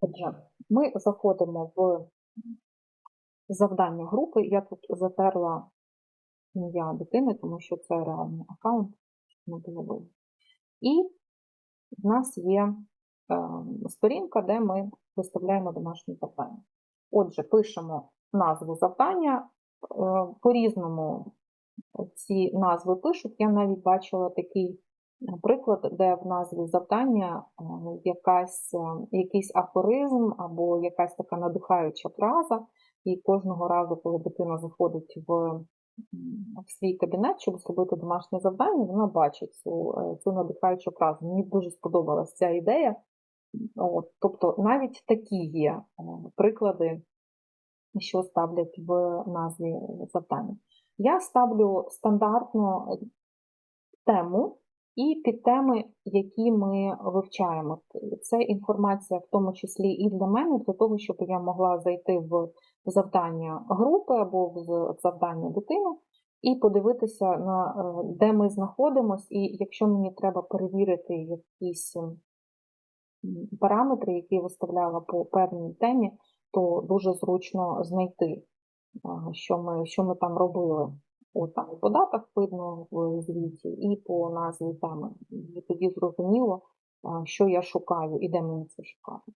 Отже, ми заходимо в завдання групи. Я тут затерла ім'я дитини, тому що це реальний аккаунт, не було видно. І в нас є е, сторінка, де ми виставляємо домашні завдання. Отже, пишемо назву завдання. Е, По-різному ці назви пишуть. Я навіть бачила такий е, приклад, де в назві завдання е, якась, е, якийсь афоризм або якась така надихаюча фраза, і кожного разу, коли дитина заходить в, в свій кабінет, щоб зробити домашнє завдання, вона бачить цю, е, цю надихаючу фразу. Мені дуже сподобалася ця ідея. От, тобто навіть такі є приклади, що ставлять в назві завдання. Я ставлю стандартну е, тему і підтеми, які ми вивчаємо. Це інформація в тому числі і для мене, для того, щоб я могла зайти в завдання групи або в завдання дитини і подивитися, на, е, де ми знаходимося, і якщо мені треба перевірити якісь параметри, які я виставляла по певній темі, то дуже зручно знайти, що ми, що ми там робили. От там і по датах видно в звіті, і по назві теми. І тоді зрозуміло, що я шукаю і де мені це шукати.